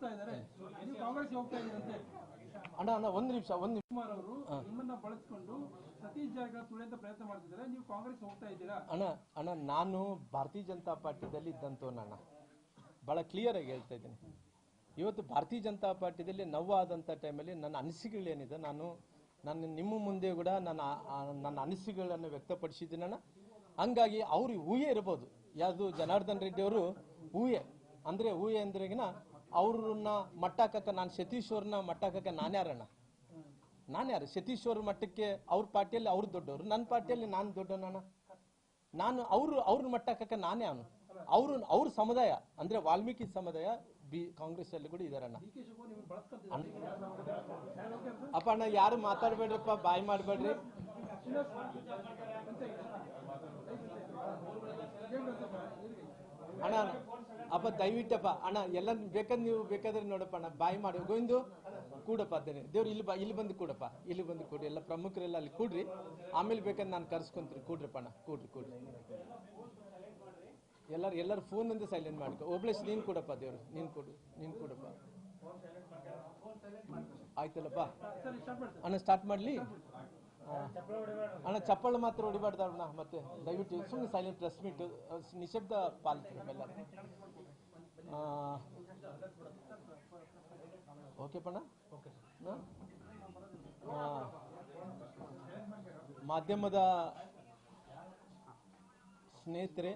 ಬಳಸ್ತಾ ಇದ್ದಾರೆ. ನೀವು ಕಾಂಗ್ರೆಸ್ ಹೋಗ್ತಾ ಇದ್ದೀರಂತೆ? ಅಣ್ಣ ಅಣ್ಣ ಒಂದು ನಿಮಿಷ ಒಂದು ನಿಮಿಷ. ಕುಮಾರ್ ಅವರು ನಿಮ್ಮನ್ನ ಬಳಸ್ಕೊಂಡು ಸತೀಶ್ ಜಾರಕಿಹೊಳಿ ತುಳಿಯಂತ ಪ್ರಯತ್ನ ಮಾಡ್ತಿದ್ದಾರೆ. ನೀವು ಕಾಂಗ್ರೆಸ್ ಹೋಗ್ತಾ ಇದ್ದೀರಾ? ಅಣ್ಣ ಅಣ್ಣ ನಾನು ಭಾರತೀಯ ಜನತಾ ಪಾರ್ಟಿದಲ್ಲಿ ಇದ್ದಂಥವ್ನು ಅಣ್ಣ. ಕ್ಲಿಯರ್ ಆಗಿ ಹೇಳ್ತಾ ಇದ್ದೀನಿ. ಇವತ್ತು ಭಾರತೀಯ ಜನತಾ ಪಾರ್ಟಿದಲ್ಲಿ ನೋವಾದಂಥ ಟೈಮಲ್ಲಿ ನನ್ನ ಅನಿಸಿಕೆಗಳೇನಿದೆ ನಾನು ನನ್ನ ನಿಮ್ಮ ಮುಂದೆ ಕೂಡ ನನ್ನ ನನ್ನ ಅನಿಸಿಕೆಗಳನ್ನು ವ್ಯಕ್ತಪಡಿಸಿದ್ದೀನಿ ಅಣ್ಣ. ಹಂಗಾಗಿ ಅವ್ರಿಗೆ ಊಹೆ ಇರ್ಬೋದು. ಯಾವುದು ಜನಾರ್ದನ್ ರೆಡ್ಡಿ ಅವರು ಊಹೆ ಅಂದರೆ ಊಹೆ ಅಂದ್ರೆಗಿನ ಅವ್ರನ್ನ ಮಟ್ಟಾಕಕ್ಕೆ ನಾನು ಸತೀಶ್ ಅವ್ರನ್ನ ಮಟ್ಟಾಕಕ್ಕೆ ನಾನ್ಯಾರಣ್ಣ ನಾನು ಯಾರು? ಸತೀಶ್ ಅವ್ರ ಮಟ್ಟಕ್ಕೆ ಅವ್ರ ಪಾರ್ಟಿಯಲ್ಲಿ ಅವ್ರು ದೊಡ್ಡವರು ನನ್ನ ಪಾರ್ಟಿಯಲ್ಲಿ ನಾನು ದೊಡ್ಡವನಣ್ಣ ನಾನು ಅವರು ಮಟ್ಟ ಮಟ್ಟಕ್ಕೆ ನಾನೇ ಅವನು. ಅವರು, ಅವ್ರ ಸಮುದಾಯ, ಅಂದ್ರೆ ವಾಲ್ಮೀಕಿ ಸಮುದಾಯ, ಬಿ ಕಾಂಗ್ರೆಸ್ ಅಲ್ಲಿ ಕೂಡ ಇದಾರಣ್ಣ. ಅಪ್ಪ ಅಣ್ಣ, ಯಾರು ಮಾತಾಡ್ಬೇಡ್ರಪ್ಪ, ಬಾಯ್ ಮಾಡ್ಬೇಡ್ರಿ. ಅಣ್ಣ, ಅಪ್ಪ, ದಯವಿಟ್ಟಪ್ಪ. ಅಣ್ಣ, ಎಲ್ಲ ಬೇಕಾದ್ರೆ ನೀವು ಬೇಕಾದ್ರೆ ನೋಡಪ್ಪ ಅಣ್ಣ. ಬಾಯಿ ಮಾಡಿ. ಗೋವಿಂದು ಕೂಡಪ್ಪ ಅದೇನೆ ದೇವ್ರು ಇಲ್ಲಿ ಬಾ, ಇಲ್ಲಿ ಬಂದು ಕೂಡಪ್ಪ. ಇಲ್ಲಿ ಬಂದು ಕೂಡಿ, ಎಲ್ಲ ಪ್ರಮುಖರೆಲ್ಲ ಅಲ್ಲಿ ಕೂಡ್ರಿ. ಆಮೇಲೆ ಬೇಕಾದ್ರೆ ನಾನು ಕರ್ಸ್ಕೊಂತೀನಿ. ಕೂಡ್ರಪ್ಪ ಅಣ್ಣ, ಕೂಡ್ರಿ ಕೂಡ್ರಿ. ಎಲ್ಲರೂ ಎಲ್ಲರೂ ಫೋನಿಂದ ಸೈಲೆಂಟ್ ಮಾಡ್ಕೊ. ಒಬ್ಲೇಶ್ ನೀನು ಕೊಡಪ್ಪ ದೇವ್ರು. ನೀನು ಕೊಡು, ನೀನು ಕೊಡಪ್ಪ. ಆಯ್ತಲ್ಲಪ್ಪ ಅಣ್ಣ ಸ್ಟಾರ್ಟ್ ಮಾಡಲಿ? ಅಣ್ಣ ಚಪ್ಪಳ ಮಾತ್ರ ಹೊಡಿಬಾರ್ದು ಅಣ್ಣ, ಮತ್ತೆ ದಯವಿಟ್ಟು ಸುಮ್ಮನೆ ಸೈಲೆಂಟ್ ಪ್ರೆಸ್ ಮೀಟ್ ನಿಶಬ್ದ ಪಾಲಿಸಿ ಓಕೆ ಪಣ್ಣ? ಮಾಧ್ಯಮದ ಸ್ನೇಹಿತರೆ